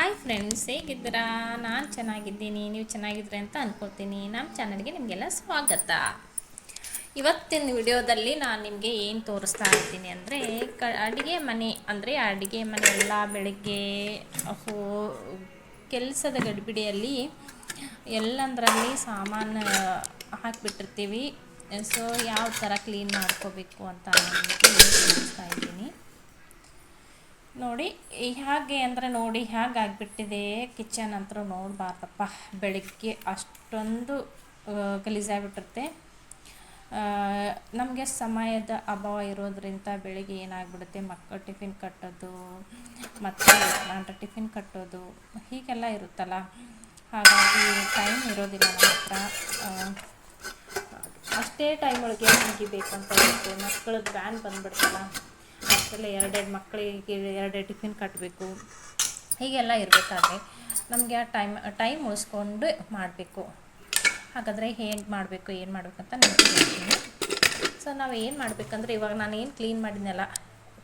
Hi friends ಹೇಗಿದ್ದೀರಾ? ನಾನು ಚೆನ್ನಾಗಿದ್ದೀನಿ, ನೀವು ಚೆನ್ನಾಗಿದ್ರೆ ಅಂತ ಅಂದ್ಕೊಳ್ತೀನಿ ನಮ್ಮ ಚಾನಲ್ಗೆ ನಿಮಗೆಲ್ಲ ಸ್ವಾಗತ. ಇವತ್ತಿನ ವಿಡಿಯೋದಲ್ಲಿ ನಾನು ನಿಮಗೆ ಏನು ತೋರಿಸ್ತಾ ಇರ್ತೀನಿ ಅಂದರೆ, ಕ, ಅಡುಗೆ ಮನೆ, ಅಂದರೆ ಅಡುಗೆ ಮನೆ ಎಲ್ಲ ಬೆಳಗ್ಗೆ ಹೋ ಕೆಲಸದ ಗಡಿಬಿಡಿಯಲ್ಲಿ ಎಲ್ಲಂದರಲ್ಲಿ ಸಾಮಾನು ಹಾಕಿಬಿಟ್ಟಿರ್ತೀವಿ. ಸೊ ಯಾವ ಥರ ಕ್ಲೀನ್ ಮಾಡ್ಕೋಬೇಕು ಅಂತ ನಿಮಗೆ ತೋರಿಸ್ತಾ ಇದ್ದೀನಿ. ನೋಡಿ ಹೇಗೆ ಅಂದರೆ ನೋಡಿ ಹೇಗೆ ಆಗಿಬಿಟ್ಟಿದೆ ಕಿಚನ್ ಅಂತ ನೋಡಬಾರ್ದಪ್ಪ. ಬೆಳಗ್ಗೆ ಅಷ್ಟೊಂದು ಗಲೀಜಾಗ್ಬಿಟ್ಟಿರುತ್ತೆ. ನಮಗೆ ಸಮಯದ ಅಭಾವ ಇರೋದ್ರಿಂದ ಬೆಳಿಗ್ಗೆ ಏನಾಗ್ಬಿಡುತ್ತೆ? ಮಕ್ಕಳು ಟಿಫಿನ್ ಕಟ್ಟೋದು, ಮತ್ತು ನಾನು ಟಿಫಿನ್ ಕಟ್ಟೋದು, ಹೀಗೆಲ್ಲ ಇರುತ್ತಲ್ಲ. ಹಾಗಾಗಿ ಟೈಮ್ ಇರೋದಿಲ್ಲ ನಮ್ಮ ಹತ್ರ. ಅಷ್ಟೇ ಟೈಮ್ ಒಳಗೆ ಮುಗಿಬೇಕು ಅಂತ ಇರುತ್ತೆ. ಮಕ್ಕಳದ್ದು ವ್ಯಾನ್ ಬಂದುಬಿಡ್ತಲ್ಲ ಅಷ್ಟೆಲ್ಲ ಎರಡೆರಡು ಮಕ್ಕಳಿಗೆ ಎರಡೆರಡು ಟಿಫಿನ್ ಕಟ್ಟಬೇಕು ಹೀಗೆಲ್ಲ ಇರಬೇಕಾದ್ರೆ ನಮಗೆ ಆ ಟೈಮ್ ಟೈಮ್ ಉಳಿಸ್ಕೊಂಡು ಮಾಡಬೇಕು. ಹಾಗಾದರೆ ಏನು ಮಾಡಬೇಕು ಏನು ಮಾಡಬೇಕು ಅಂತ ನಿಮಗೆ ಹೇಳ್ತೀನಿ ಸೊ ನಾವು ಏನು ಮಾಡಬೇಕಂದ್ರೆ ಇವಾಗ ನಾನು ಏನು ಕ್ಲೀನ್ ಮಾಡಿದ್ನಲ್ಲ,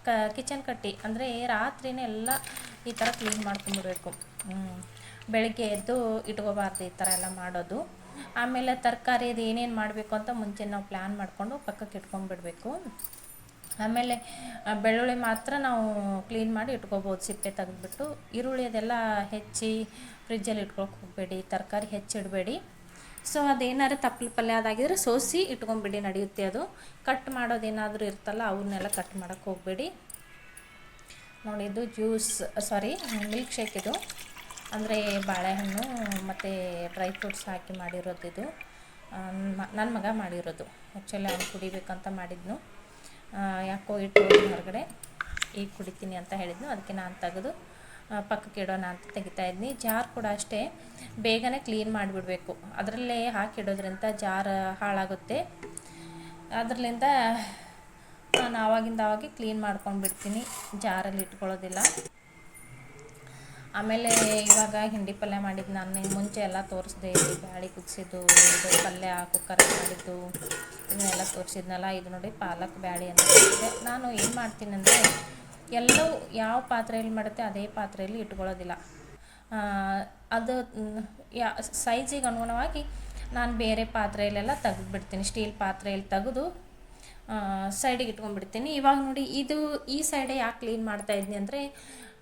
ಕ ಕಿಚನ್ ಕಟ್ಟಿ, ಅಂದರೆ ರಾತ್ರಿನೇ ಎಲ್ಲ ಈ ಥರ ಕ್ಲೀನ್ ಮಾಡ್ಕೊಂಡ್ಬಿಡ್ಬೇಕು. ಬೆಳಗ್ಗೆ ಎದ್ದು ಇಟ್ಕೋಬಾರ್ದು ಈ ಥರ ಎಲ್ಲ ಮಾಡೋದು. ಆಮೇಲೆ ತರಕಾರಿದು ಏನೇನು ಮಾಡಬೇಕು ಅಂತ ಮುಂಚೆ ನಾವು ಪ್ಲ್ಯಾನ್ ಮಾಡಿಕೊಂಡು ಪಕ್ಕಕ್ಕೆ ಇಟ್ಕೊಂಡ್ಬಿಡ್ಬೇಕು. ಆಮೇಲೆ ಬೆಳ್ಳುಳ್ಳಿ ಮಾತ್ರ ನಾವು ಕ್ಲೀನ್ ಮಾಡಿ ಇಟ್ಕೋಬೋದು, ಸಿಪ್ಪೆ ತೆಗೆದ್ಬಿಟ್ಟು. ಈರುಳ್ಳಿ ಅದೆಲ್ಲ ಹೆಚ್ಚಿ ಫ್ರಿಜ್ಜಲ್ಲಿ ಇಟ್ಕೊಳಕ್ಕೆ ಹೋಗಬೇಡಿ, ತರಕಾರಿ ಹೆಚ್ಚಿಡಬೇಡಿ. ಸೊ ಅದೇನಾದ್ರು ತಪ್ಪಲು ಪಲ್ಯ ಅದಾಗಿದ್ರೆ ಸೋಸಿ ಇಟ್ಕೊಂಬಿಡಿ, ನಡೆಯುತ್ತೆ ಅದು. ಕಟ್ ಮಾಡೋದೇನಾದರೂ ಇರ್ತಲ್ಲ, ಅವನ್ನೆಲ್ಲ ಕಟ್ ಮಾಡೋಕ್ಕೆ ಹೋಗಬೇಡಿ. ಇದು ಜ್ಯೂಸ್ ಸಾರಿ ಮಿಲ್ಕ್ ಶೇಕ್ ಇದು. ಅಂದರೆ ಬಾಳೆಹಣ್ಣು ಮತ್ತು ಡ್ರೈ ಫ್ರೂಟ್ಸ್ ಹಾಕಿ ಮಾಡಿರೋದು ಇದು. ನನ್ನ ಮಗ ಮಾಡಿರೋದು. ಆ್ಯಕ್ಚುಲಿ ಅವ್ನು ಕುಡಿಬೇಕಂತ ಮಾಡಿದ್ನು. ಯಾಕೋ ಇಟ್ಟು ಹೊರಗಡೆ. ಈಗ ಕುಡಿತೀನಿ ಅಂತ ಹೇಳಿದ್ನು. ಅದಕ್ಕೆ ನಾನು ತೆಗೆದು ಪಕ್ಕಕ್ಕೆ ಇಡೋಣ ಅಂತ ತೆಗಿತಾ ಇದ್ನಿ. ಜಾರ್ ಕೂಡ ಅಷ್ಟೇ. ಬೇಗನೆ ಕ್ಲೀನ್ ಮಾಡಿಬಿಡಬೇಕು. ಅದರಲ್ಲೇ ಹಾಕಿಡೋದ್ರಿಂದ ಜಾರ್ ಹಾಳಾಗುತ್ತೆ. ಅದರಲ್ಲಿಂದ, ನಾನು ಆವಾಗಿಂದ ಆವಾಗೆ ಕ್ಲೀನ್ ಮಾಡ್ಕೊಂಡು ಬಿಡ್ತೀನಿ ಜಾರಲ್ಲಿ ಇಟ್ಕೊಳ್ಳೋದಿಲ್ಲ. ಆಮೇಲೆ ಇವಾಗ ಹಿಂಡಿ ಪಲ್ಯ ಮಾಡಿದ್ದು ನಾನು ಮುಂಚೆ ಎಲ್ಲ ತೋರಿಸ್ದೆ, ಬ್ಯಾಳಿ ಕುದಿಸಿದ್ದು, ಇದು ಪಲ್ಯ ಕುಕ್ಕರ್ ಮಾಡಿದ್ದು, ಇದನ್ನೆಲ್ಲ ತೋರಿಸಿದ್ನಲ್ಲ, ಇದು ನೋಡಿ ಪಾಲಕ್ ಬ್ಯಾಳಿ ಅಂತ ನಾನು ಏನು ಮಾಡ್ತೀನಂದರೆ ಎಲ್ಲವೂ ಯಾವ ಪಾತ್ರೆಯಲ್ಲಿ ಮಾಡುತ್ತೆ ಅದೇ ಪಾತ್ರೆಯಲ್ಲಿ ಇಟ್ಕೊಳ್ಳೋದಿಲ್ಲ. ಅದು, ಯಾ, ಸೈಜಿಗೆ ಅನುಗುಣವಾಗಿ ನಾನು ಬೇರೆ ಪಾತ್ರೆಯಲ್ಲೆಲ್ಲ ತೆಗೆದುಬಿಡ್ತೀನಿ, ಸ್ಟೀಲ್ ಪಾತ್ರೆಯಲ್ಲಿ ತೆಗೆದು ಸೈಡಿಗೆ ಇಟ್ಕೊಂಡ್ಬಿಡ್ತೀನಿ. ಇವಾಗ ನೋಡಿ, ಇದು ಈ ಸೈಡೇ ಯಾಕೆ ಕ್ಲೀನ್ ಮಾಡ್ತಾ ಇದ್ದೀನಿ ಅಂದರೆ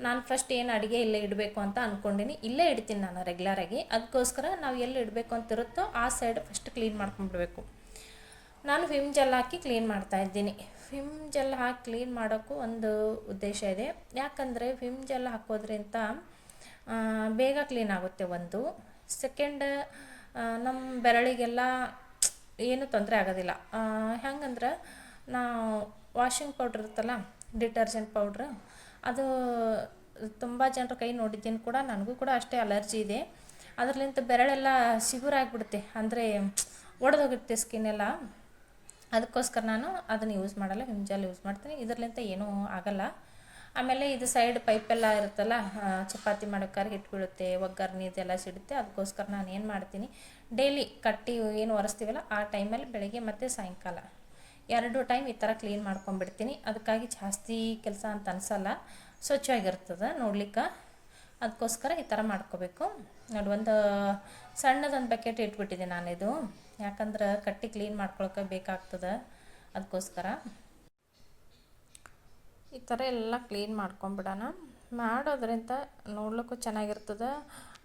ನಾನು ಫಸ್ಟ್ ಏನು ಅಡುಗೆ ಇಲ್ಲೇ ಇಡಬೇಕು ಅಂತ ಅಂದ್ಕೊಂಡಿನಿ ಇಲ್ಲೇ ಇಡ್ತೀನಿ ನಾನು ರೆಗ್ಯುಲರಾಗಿ ಅದಕ್ಕೋಸ್ಕರ ನಾವು ಎಲ್ಲಿ ಇಡಬೇಕು ಅಂತಿರುತ್ತೋ ಆ ಸೈಡ್ ಫಸ್ಟ್ ಕ್ಲೀನ್ ಮಾಡ್ಕೊಂಡ್ಬಿಡ್ಬೇಕು. ನಾನು ವಿಮ್ ಜೆಲ್ ಹಾಕಿ ಕ್ಲೀನ್ ಮಾಡ್ತಾ ಇದ್ದೀನಿ. ವಿಮ್ ಜೆಲ್ ಹಾಕಿ ಕ್ಲೀನ್ ಮಾಡೋಕ್ಕೂ ಒಂದು ಉದ್ದೇಶ ಇದೆ. ಯಾಕಂದರೆ ವಿಮ್ ಜೆಲ್ ಹಾಕೋದ್ರಿಂದ ಬೇಗ ಕ್ಲೀನ್ ಆಗುತ್ತೆ ಒಂದು. ಸೆಕೆಂಡ್ ನಮ್ಮ ಬೆರಳಿಗೆಲ್ಲ ಏನೂ ತೊಂದರೆ ಆಗೋದಿಲ್ಲ. ಹೆಂಗಂದ್ರೆ ನಾವು ವಾಷಿಂಗ್ ಪೌಡ್ರ್ ಇರುತ್ತಲ್ಲ ಡಿಟರ್ಜೆಂಟ್ ಪೌಡ್ರ್ ಅದು ತುಂಬ ಜನರ ಕೈ ನೋಡಿದ್ದೀನಿ ಕೂಡ, ನನಗೂ ಕೂಡ ಅಷ್ಟೇ ಅಲರ್ಜಿ ಇದೆ. ಅದರಲ್ಲಿಂತ ಬೆರಳೆಲ್ಲ ಸಿಗುರಾಗ್ಬಿಡುತ್ತೆ ಅಂದರೆ ಒಡ್ದೋಗಿರುತ್ತೆ ಸ್ಕಿನ್ ಎಲ್ಲ. ಅದಕ್ಕೋಸ್ಕರ ನಾನು ಅದನ್ನು ಯೂಸ್ ಮಾಡಲ್ಲ ವಿಮ್ಜಲ್ ಯೂಸ್ ಮಾಡ್ತೀನಿ. ಇದರಲ್ಲಿಂತ ಏನೂ ಆಗಲ್ಲ. ಆಮೇಲೆ ಇದು ಸೈಡ್ ಪೈಪೆಲ್ಲ ಇರುತ್ತಲ್ಲ ಚಪಾತಿ ಮಾಡೋಕ್ಕಾರೆ ಇಟ್ಬಿಡುತ್ತೆ, ಒಗ್ಗರಣೆ ಇದೆಲ್ಲ ಸಿಡುತ್ತೆ. ಅದಕ್ಕೋಸ್ಕರ ನಾನು ಏನು ಮಾಡ್ತೀನಿ ಡೈಲಿ ಕಟ್ಟಿ ಏನು ಒರೆಸ್ತೀವಲ್ಲ, ಆ ಟೈಮಲ್ಲಿ ಬೆಳಗ್ಗೆ ಮತ್ತು ಸಾಯಂಕಾಲ. ಎರಡು ಟೈಮ್ ಈ ಥರ ಕ್ಲೀನ್ ಮಾಡ್ಕೊಂಡ್ಬಿಡ್ತೀನಿ. ಅದಕ್ಕಾಗಿ ಜಾಸ್ತಿ ಕೆಲಸ ಅಂತ ಅನಿಸಲ್ಲ. ಸ್ವಚ್ಛವಾಗಿರ್ತದೆ ನೋಡ್ಲಿಕ್ಕೆ. ಅದಕ್ಕೋಸ್ಕರ ಈ ಥರ ಮಾಡ್ಕೋಬೇಕು. ನೋಡಿ ಒಂದು, ಸಣ್ಣದೊಂದು ಬಕೆಟ್ ಇಟ್ಬಿಟ್ಟಿದ್ದೆ ನಾನಿದು. ಯಾಕಂದ್ರೆ ಕಟ್ಟಿ ಕ್ಲೀನ್ ಮಾಡ್ಕೊಳಕ್ಕೆ ಬೇಕಾಗ್ತದೆ. ಅದಕ್ಕೋಸ್ಕರ ಈ ಥರ ಎಲ್ಲ ಕ್ಲೀನ್ ಮಾಡ್ಕೊಂಬಿಡೋಣ ಮಾಡೋದ್ರಿಂದ ನೋಡ್ಲಿಕ್ಕೂ ಚೆನ್ನಾಗಿರ್ತದೆ.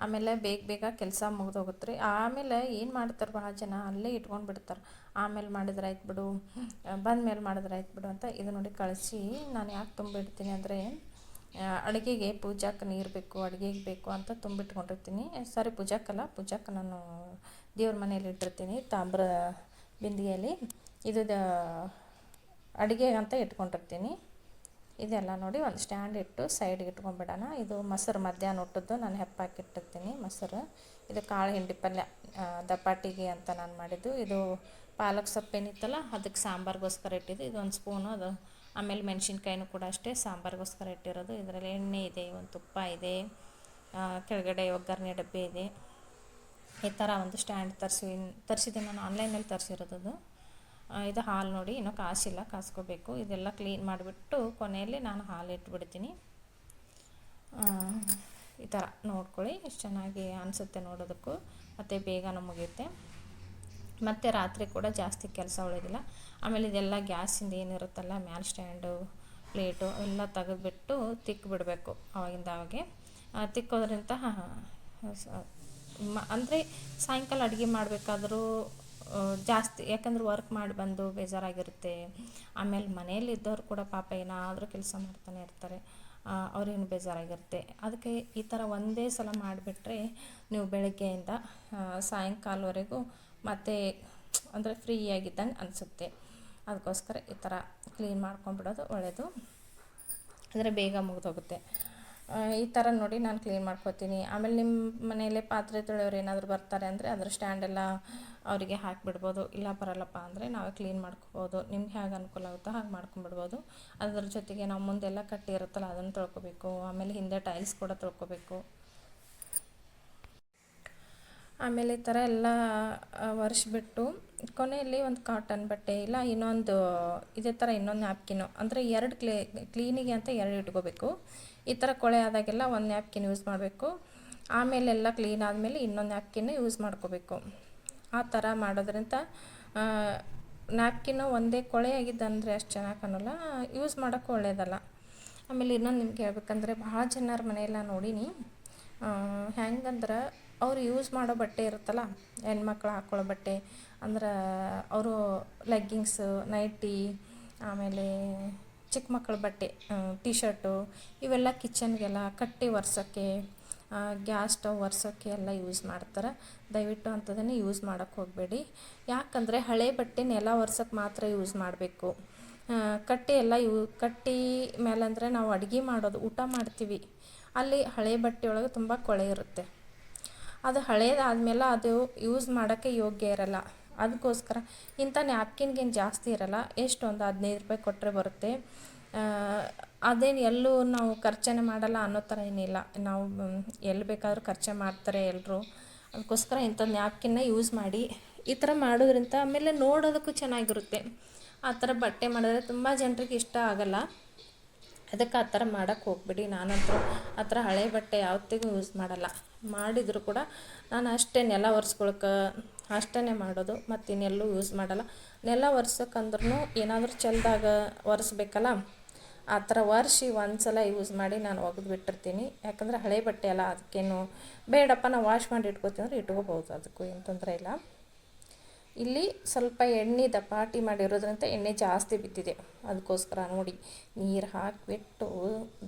ಆಮೇಲೆ ಬೇಗ ಬೇಗ ಕೆಲಸ ಮುಗ್ದೋಗುತ್ತೆ ರೀ. ಆಮೇಲೆ ಏನು ಮಾಡ್ತಾರೆ ಭಾಳ ಜನ ಅಲ್ಲೇ ಇಟ್ಕೊಂಡು ಬಿಡ್ತಾರೆ. ಆಮೇಲೆ ಮಾಡಿದ್ರೆ ಆಯ್ತು ಬಿಡು, ಬಂದ ಮೇಲೆ ಮಾಡಿದ್ರೆ ಆಯ್ತು ಬಿಡು ಅಂತ ಇದು ನೋಡಿ ಕಳಿಸಿ ನಾನು ಯಾಕೆ ತುಂಬಿಡ್ತೀನಿ ಅಂದರೆ ಅಡುಗೆಗೆ ಪೂಜಾಕ್ಕೆ ನೀರು ಬೇಕು, ಅಡುಗೆಗೆ ಬೇಕು ಅಂತ ತುಂಬಿಟ್ಕೊಂಡಿರ್ತೀನಿ. ಸಾರಿ ಪೂಜಾಕ್ಕಲ್ಲ ಪೂಜಾಕ್ಕೆ ನಾನು ದೇವ್ರ ಮನೇಲಿ ಇಟ್ಟಿರ್ತೀನಿ ತಾಮ್ರ ಬಿಂದಿಗೆಯಲ್ಲಿ ಇದು ಅಡುಗೆ ಅಂತ ಇಟ್ಕೊಂಡಿರ್ತೀನಿ. ಇದೆಲ್ಲ ನೋಡಿ ಒಂದು ಸ್ಟ್ಯಾಂಡ್ ಇಟ್ಟು ಸೈಡ್ಗೆ ಇಟ್ಕೊಂಡ್ಬಿಡೋಣ. ಇದು ಮೊಸರು ಮಧ್ಯಾಹ್ನ ಊಟದ್ದು, ನಾನು ಹೆಪ್ಪಾಕಿಟ್ಟಿರ್ತೀನಿ ಮೊಸರು. ಇದು ಕಾಳು ಹಿಂಡಿ ಪಲ್ಯ ದಪಾಟಿಗೆ ಅಂತ ನಾನು ಮಾಡಿದ್ದು. ಇದು ಪಾಲಕ್ ಸೊಪ್ಪೇನಿತ್ತಲ್ಲ ಅದಕ್ಕೆ ಸಾಂಬಾರ್ಗೋಸ್ಕರ ಇಟ್ಟಿದ್ದು. ಇದು ಒಂದು ಸ್ಪೂನು ಅದು, ಆಮೇಲೆ ಮೆಣಸಿನ್ಕಾಯಿನೂ ಕೂಡ ಅಷ್ಟೇ ಸಾಂಬಾರಿಗೋಸ್ಕರ ಇಟ್ಟಿರೋದು. ಇದರಲ್ಲಿ ಎಣ್ಣೆ ಇದೆ, ಒಂದು ತುಪ್ಪ ಇದೆ ಕೆಳಗಡೆ ಒಗ್ಗರಣೆ ಡಬ್ಬೆ ಇದೆ. ಈ ಥರ ಒಂದು ಸ್ಟ್ಯಾಂಡ್ ತರಿಸಿ ತರಿಸಿದ್ದೀನಿ ನಾನು ಆನ್ಲೈನಲ್ಲಿ ತರಿಸಿರೋದು ಇದು ಹಾಲು ನೋಡಿ, ಇನ್ನೂ ಕಾಸಿಲ್ಲ, ಕಾಸ್ಕೋಬೇಕು. ಇದೆಲ್ಲ ಕ್ಲೀನ್ ಮಾಡಿಬಿಟ್ಟು ಕೊನೆಯಲ್ಲಿ ನಾನು ಹಾಲು ಇಟ್ಬಿಡ್ತೀನಿ. ಈ ಥರ ನೋಡ್ಕೊಳ್ಳಿ, ಎಷ್ಟು ಚೆನ್ನಾಗಿ ಅನಿಸುತ್ತೆ ನೋಡೋದಕ್ಕೂ. ಮತ್ತು ಬೇಗನೂ ಮುಗಿಯುತ್ತೆ. ಮತ್ತು ರಾತ್ರಿ ಕೂಡ ಜಾಸ್ತಿ ಕೆಲಸ ಉಳಿಯೋದಿಲ್ಲ ಆಮೇಲೆ ಇದೆಲ್ಲ ಗ್ಯಾಸಿಂದ ಏನಿರುತ್ತಲ್ಲ, ಮ್ಯಾಲ್ ಸ್ಟ್ಯಾಂಡು, ಪ್ಲೇಟು ಎಲ್ಲ ತೆಗೆದುಬಿಟ್ಟು ತಿಕ್ಕಿಬಿಡಬೇಕು ಅವಾಗಿಂದ ಅವಾಗೆ. ತಿಕ್ಕೋದ್ರಿಂದ ಅಂದರೆ ಸಾಯಂಕಾಲ ಅಡುಗೆ ಮಾಡಬೇಕಾದ್ರೂ ಜಾಸ್ತಿ, ಯಾಕಂದ್ರೆ ವರ್ಕ್ ಮಾಡಿ ಬಂದು ಬೇಜಾರಾಗಿರುತ್ತೆ. ಆಮೇಲೆ ಮನೆಯಲ್ಲಿ ಇದ್ದವ್ರು ಕೂಡ ಪಾಪ ಏನಾದರೂ ಕೆಲಸ ಮಾಡ್ತಾನೆ ಇರ್ತಾರೆ. ಅವ್ರೇನು ಬೇಜಾರಾಗಿರುತ್ತೆ. ಅದಕ್ಕೆ ಈ ಥರ ಒಂದೇ ಸಲ ಮಾಡಿಬಿಟ್ರೆ ನೀವು ಬೆಳಗ್ಗೆಯಿಂದ ಸಾಯಂಕಾಲವರೆಗೂ ಮತ್ತೆ ಅಂದರೆ ಫ್ರೀಯಾಗಿದ್ದಂಗೆ ಅನಿಸುತ್ತೆ. ಅದಕ್ಕೋಸ್ಕರ ಈ ಥರ ಕ್ಲೀನ್ ಮಾಡ್ಕೊಂಬಿಡೋದು ಒಳ್ಳೆಯದು ಅಂದರೆ ಬೇಗ ಮುಗಿದೋಗುತ್ತೆ. ಈ ಥರ ನೋಡಿ ನಾನು ಕ್ಲೀನ್ ಮಾಡ್ಕೊತೀನಿ. ಆಮೇಲೆ ನಿಮ್ಮ ಮನೆಯಲ್ಲೇ ಪಾತ್ರೆ ತೊಳೆಯೋರು ಏನಾದರೂ ಬರ್ತಾರೆ ಅಂದರೆ ಅದರ ಸ್ಟ್ಯಾಂಡೆಲ್ಲ ಅವರಿಗೆ ಹಾಕಿಬಿಡ್ಬೋದು. ಇಲ್ಲ ಬರಲ್ಲಪ್ಪ ಅಂದರೆ ನಾವೇ ಕ್ಲೀನ್ ಮಾಡ್ಕೋಬೋದು. ನಿಮ್ಗೆ ಹೇಗೆ ಅನುಕೂಲ ಆಗುತ್ತೋ ಹಾಗೆ ಮಾಡ್ಕೊಂಬಿಡ್ಬೋದು ಅದರ ಜೊತೆಗೆ ನಾವು ಮುಂದೆಲ್ಲ ಕಟ್ಟಿ ಇರುತ್ತಲ್ಲ ಅದನ್ನು ತೊಳ್ಕೊಬೇಕು. ಆಮೇಲೆ ಹಿಂದೆ ಟೈಲ್ಸ್ ಕೂಡ ತೊಳ್ಕೊಬೇಕು. ಆಮೇಲೆ ಈ ಥರ ಎಲ್ಲ ಒರೆಸ್ಬಿಟ್ಟು ಕೊನೆಯಲ್ಲಿ ಒಂದು ಕಾಟನ್ ಬಟ್ಟೆ ಇಲ್ಲ, ಇನ್ನೊಂದು ಇದೇ ಥರ ಇನ್ನೊಂದು ನ್ಯಾಪ್ಕಿನ್ ಅಂದರೆ ಎರಡು ಕ್ಲೇ ಕ್ಲೀನಿಗೆ ಅಂತ ಎರಡು ಇಟ್ಕೋಬೇಕು. ಈ ಥರ ಕೊಳೆ ಆದಾಗೆಲ್ಲ ಒಂದು ನ್ಯಾಪ್ಕಿನ್ ಯೂಸ್ ಮಾಡಬೇಕು. ಆಮೇಲೆಲ್ಲ ಕ್ಲೀನ್ ಆದಮೇಲೆ ಇನ್ನೊಂದು ನ್ಯಾಪ್ಕಿನ್ ಯೂಸ್ ಮಾಡ್ಕೋಬೇಕು. ಆ ಥರ ಮಾಡೋದ್ರಿಂದ ನ್ಯಾಪ್ಕಿನ್ನು ಒಂದೇ ಕೊಳೆ ಆಗಿದ್ದಂದರೆ ಅಷ್ಟು ಚೆನ್ನಾಗಿ ಕಾಣೋಲ್ಲ ಯೂಸ್ ಮಾಡೋಕ್ಕೂ ಒಳ್ಳೇದಲ್ಲ. ಆಮೇಲೆ ಇನ್ನೊಂದು ನಿಮ್ಗೆ ಹೇಳ್ಬೇಕಂದ್ರೆ ಭಾಳ ಜನರ ಮನೆಯೆಲ್ಲ ನೋಡೀನಿ. ಹೆಂಗಂದ್ರೆ ಅವ್ರು ಯೂಸ್ ಮಾಡೋ ಬಟ್ಟೆ ಇರುತ್ತಲ್ಲ, ಹೆಣ್ಮಕ್ಳು ಹಾಕ್ಕೊಳ್ಳೋ ಬಟ್ಟೆ, ಅಂದ್ರೆ ಅವರು ಲೆಗ್ಗಿಂಗ್ಸು ನೈಟಿ ಆಮೇಲೆ ಚಿಕ್ಕ ಮಕ್ಕಳ ಬಟ್ಟೆ ಟಿ ಶರ್ಟು ಇವೆಲ್ಲ ಕಿಚನ್ಗೆಲ್ಲ ಕಟ್ಟಿ ಒರೆಸೋಕ್ಕೆ ಗ್ಯಾಸ್ ಸ್ಟವ್ ಒರೆಸೋಕ್ಕೆ ಎಲ್ಲ ಯೂಸ್ ಮಾಡ್ತಾರೆ. ದಯವಿಟ್ಟು ಅಂಥದ್ದನ್ನೇ ಯೂಸ್ ಮಾಡೋಕ್ಕೆ ಹೋಗಬೇಡಿ. ಯಾಕಂದರೆ ಹಳೆ ಬಟ್ಟೆ ನೆಲ ಒರೆಸೋಕ್ಕೆ ಮಾತ್ರ ಯೂಸ್ ಮಾಡಬೇಕು. ಕಟ್ಟಿ ಎಲ್ಲ ಯೂ, ಕಟ್ಟಿ ಮೇಲೆ ಅಂದರೆ ನಾವು ಅಡುಗೆ ಮಾಡೋದು, ಊಟ ಮಾಡ್ತೀವಿ. ಅಲ್ಲಿ ಹಳೆ ಬಟ್ಟೆ ಒಳಗೆ ತುಂಬ ಕೊಳೆ ಇರುತ್ತೆ. ಅದು ಹಳೇದಾದ್ಮೇಲೆ ಅದು ಯೂಸ್ ಮಾಡೋಕ್ಕೆ ಯೋಗ್ಯ ಇರಲ್ಲ. ಅದಕ್ಕೋಸ್ಕರ ಇಂಥ ನ್ಯಾಪ್ಕಿನ್ಗೇನು ಜಾಸ್ತಿ ಇರಲ್ಲ. ಎಷ್ಟು ಒಂದು ಹದಿನೈದು ರೂಪಾಯಿ ಕೊಟ್ಟರೆ ಬರುತ್ತೆ. ಅದೇನು ಎಲ್ಲೂ ನಾವು ಖರ್ಚನೆ ಮಾಡಲ್ಲ ಅನ್ನೋ ಥರ ಏನಿಲ್ಲ. ನಾವು ಎಲ್ಲಿ ಬೇಕಾದರೂ ಖರ್ಚು ಮಾಡ್ತಾರೆ ಎಲ್ಲರೂ ಅದಕ್ಕೋಸ್ಕರ ಇಂಥ ನ್ಯಾಪ್ಕಿನ್ನ ಯೂಸ್ ಮಾಡಿ ಈ ಥರ ಮಾಡೋದ್ರಿಂದ ಆಮೇಲೆ ನೋಡೋದಕ್ಕೂ ಚೆನ್ನಾಗಿರುತ್ತೆ. ಆ ಥರ ಬಟ್ಟೆ ಮಾಡಿದ್ರೆ ತುಂಬ ಜನರಿಗೆ ಇಷ್ಟ ಆಗಲ್ಲ. ಅದಕ್ಕೆ ಆ ಥರ ಮಾಡೋಕ್ಕೆ ಹೋಗ್ಬಿಡಿ. ನಾನಂತೂ ಆ ಥರ ಹಳೆ ಬಟ್ಟೆ ಯಾವತ್ತಿಗೂ ಯೂಸ್ ಮಾಡಲ್ಲ. ಮಾಡಿದರೂ ಕೂಡ ನಾನು ಅಷ್ಟೇ ನೆಲ ಒರೆಸ್ಕೊಳಕ್ಕೆ ಅಷ್ಟೇ ಮಾಡೋದು, ಮತ್ತು ಇನ್ನೆಲ್ಲೂ ಯೂಸ್ ಮಾಡಲ್ಲ. ನೆಲ ಒರ್ಸೋಕ್ಕಂದ್ರೂ ಏನಾದರೂ ಚೆಲ್ದಾಗ ಒರೆಸ್ಬೇಕಲ್ಲ, ಆ ಥರ ಒರೆಸಿ ಒಂದು ಸಲ ಯೂಸ್ ಮಾಡಿ ನಾನು ಒಗೆದು ಬಿಟ್ಟಿರ್ತೀನಿ ಯಾಕಂದರೆ ಹಳೆ ಬಟ್ಟೆ ಅಲ್ಲ ಅದಕ್ಕೇನು ಬೇಡಪ್ಪ, ನಾವು ವಾಶ್ ಮಾಡಿ ಇಟ್ಕೋತೀವಿ ಅಂದರೆ ಇಟ್ಕೋಬೋದು ಅದಕ್ಕೂ ಏನು ತೊಂದರೆ ಇಲ್ಲ. ಇಲ್ಲಿ ಸ್ವಲ್ಪ ಎಣ್ಣೆ ದಪಾಟಿ ಮಾಡಿರೋದ್ರಿಂದ ಎಣ್ಣೆ ಜಾಸ್ತಿ ಬಿದ್ದಿದೆ. ಅದಕ್ಕೋಸ್ಕರ ನೋಡಿ, ನೀರು ಹಾಕಿಬಿಟ್ಟು,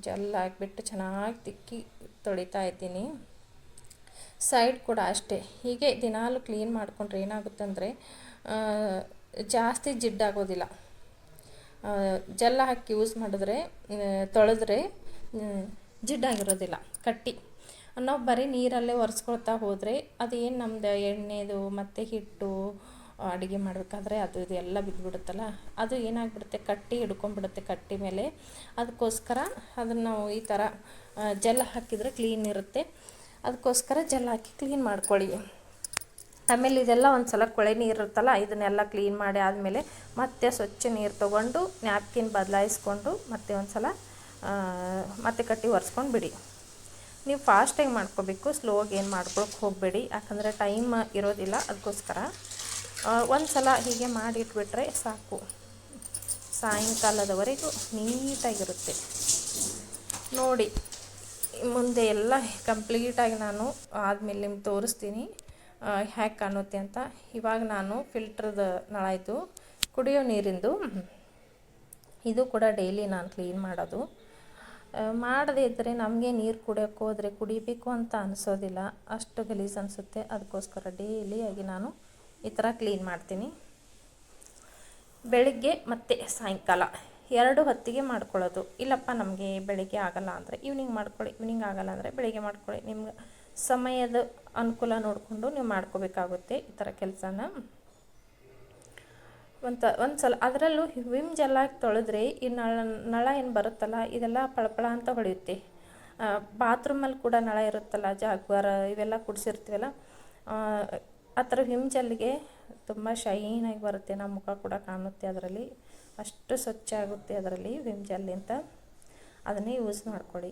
ಜಲ್ ಹಾಕಿಬಿಟ್ಟು ಚೆನ್ನಾಗಿ ತಿಕ್ಕಿ ತೊಳಿತಾ ಇದ್ದೀನಿ. ಸೈಡ್ ಕೂಡ ಅಷ್ಟೇ. ಹೀಗೆ ದಿನಾಲು ಕ್ಲೀನ್ ಮಾಡಿಕೊಂಡ್ರೆ ಏನಾಗುತ್ತಂದರೆ ಜಾಸ್ತಿ ಜಿಡ್ಡಾಗೋದಿಲ್ಲ. ಜಲ್ಲ ಹಾಕಿ ಯೂಸ್ ಮಾಡಿದ್ರೆ ತೊಳೆದ್ರೆ ಜಿಡ್ಡಾಗಿರೋದಿಲ್ಲ, ಕಟ್ಟಿ. ನಾವು ಬರೀ ನೀರಲ್ಲೇ ಒರೆಸ್ಕೊಳ್ತಾ ಹೋದರೆ ಅದೇನು ನಮ್ಮದು ಎಣ್ಣೆದು ಮತ್ತು ಹಿಟ್ಟು, ಅಡುಗೆ ಮಾಡಬೇಕಾದ್ರೆ ಅದು ಇದು ಎಲ್ಲ ಬಿದ್ದುಬಿಡುತ್ತಲ್ಲ ಅದು ಏನಾಗ್ಬಿಡುತ್ತೆ, ಕಟ್ಟಿ ಹಿಡ್ಕೊಂಡ್ಬಿಡುತ್ತೆ ಕಟ್ಟಿ ಮೇಲೆ. ಅದಕ್ಕೋಸ್ಕರ ಅದನ್ನು ನಾವು ಈ ಥರ ಜೆಲ್ ಹಾಕಿದರೆ ಕ್ಲೀನ್ ಇರುತ್ತೆ. ಅದಕ್ಕೋಸ್ಕರ ಜೆಲ್ ಹಾಕಿ ಕ್ಲೀನ್ ಮಾಡ್ಕೊಳ್ಳಿ. ಆಮೇಲೆ ಇದೆಲ್ಲ ಒಂದು ಸಲ ಕೊಳೆ ನೀರು ಇರುತ್ತಲ್ಲ, ಇದನ್ನೆಲ್ಲ ಕ್ಲೀನ್ ಮಾಡಿ ಆದಮೇಲೆ ಮತ್ತೆ ಸ್ವಚ್ಛ ನೀರು ತೊಗೊಂಡು ನ್ಯಾಪ್ಕಿನ್ ಬದಲಾಯಿಸ್ಕೊಂಡು ಮತ್ತೆ ಒಂದು ಸಲ ಮತ್ತೆ ಕಟ್ಟಿ ಒರೆಸ್ಕೊಂಡು ಬಿಡಿ. ನೀವು ಫಾಸ್ಟಾಗಿ ಮಾಡ್ಕೋಬೇಕು ಸ್ಲೋಗಿ ಏನು ಮಾಡ್ಕೊಳಕ್ಕೆ ಹೋಗಬೇಡಿ. ಯಾಕಂದರೆ ಟೈಮ್ ಇರೋದಿಲ್ಲ, ಅದಕ್ಕೋಸ್ಕರ. ಒಂದು ಸಲ ಹೀಗೆ ಮಾಡಿಟ್ಬಿಟ್ರೆ ಸಾಕು. ಸಾಯಂಕಾಲದವರೆಗೂ ನೀಟಾಗಿರುತ್ತೆ. ನೋಡಿ. ಮುಂದೆ ಎಲ್ಲ ಕಂಪ್ಲೀಟಾಗಿ ನಾನು ಆದಮೇಲೆ ನಿಮ್ಗೆ ತೋರಿಸ್ತೀನಿ ಹ್ಯಾಕ್ ಕಾಣುತ್ತೆ ಅಂತ. ಇವಾಗ ನಾನು ಫಿಲ್ಟ್ರದ ನಳ ಇದು, ಕುಡಿಯೋ ನೀರಿಂದು. ಇದು ಕೂಡ ಡೈಲಿ ನಾನು ಕ್ಲೀನ್ ಮಾಡೋದು. ಮಾಡದೇ ಇದ್ದರೆ ನಮಗೆ ನೀರು ಕುಡಿಯೋಕ್ಕೆ ಹೋದರೆ ಕುಡಿಬೇಕು ಅಂತ ಅನಿಸೋದಿಲ್ಲ. ಅಷ್ಟು ಗಲೀಜು ಅನಿಸುತ್ತೆ. ಅದಕ್ಕೋಸ್ಕರ ಡೈಲಿಯಾಗಿ ನಾನು ಈ ಥರ ಕ್ಲೀನ್ ಮಾಡ್ತೀನಿ. ಬೆಳಿಗ್ಗೆ ಮತ್ತು ಸಾಯಂಕಾಲ. ಎರಡು ಹೊತ್ತಿಗೆ ಮಾಡ್ಕೊಳ್ಳೋದು. ಇಲ್ಲಪ್ಪ, ನಮಗೆ ಬೆಳಿಗ್ಗೆ ಆಗಲ್ಲ ಅಂದರೆ ಈವ್ನಿಂಗ್ ಮಾಡ್ಕೊಳ್ಳಿ ಈವ್ನಿಂಗ್ ಆಗಲ್ಲ ಅಂದರೆ ಬೆಳಿಗ್ಗೆ ಮಾಡ್ಕೊಳ್ಳಿ. ನಿಮ್ಗೆ ಸಮಯದ ಅನುಕೂಲ ನೋಡಿಕೊಂಡು ನೀವು ಮಾಡ್ಕೋಬೇಕಾಗುತ್ತೆ ಈ ಥರ ಕೆಲಸನ. ಒಂದು ಒಂದು ಸಲ ಅದರಲ್ಲೂ ವಿಮ್ ಜೆಲ್ಲಾಗಿ ತೊಳೆದ್ರೆ ಈ ನಳ ನಳ ಏನು ಬರುತ್ತಲ್ಲ, ಇದೆಲ್ಲ ಪಳಪಳ ಅಂತ ಹೊಳೆಯುತ್ತೆ. ಬಾತ್ರೂಮಲ್ಲಿ ಕೂಡ ನಳ ಇರುತ್ತಲ್ಲ, ಜಾಗ್ವಾರ ಇವೆಲ್ಲ ಕುಡಿಸಿರ್ತೀವಲ್ಲ, ಆ ಥರ ವಿಮ್ ಜೆಲ್ಗೆ ತುಂಬ ಶೈನಾಗಿ ಬರುತ್ತೆ. ನಮ್ಮ ಮುಖ ಕೂಡ ಕಾಣುತ್ತೆ ಅದರಲ್ಲಿ. ಅಷ್ಟು ಸ್ವಚ್ಛ ಆಗುತ್ತೆ ಅದರಲ್ಲಿ ವಿಮ್ ಜೆಲ್ಲಿಂದ ಅದನ್ನೇ ಯೂಸ್ ಮಾಡ್ಕೊಳ್ಳಿ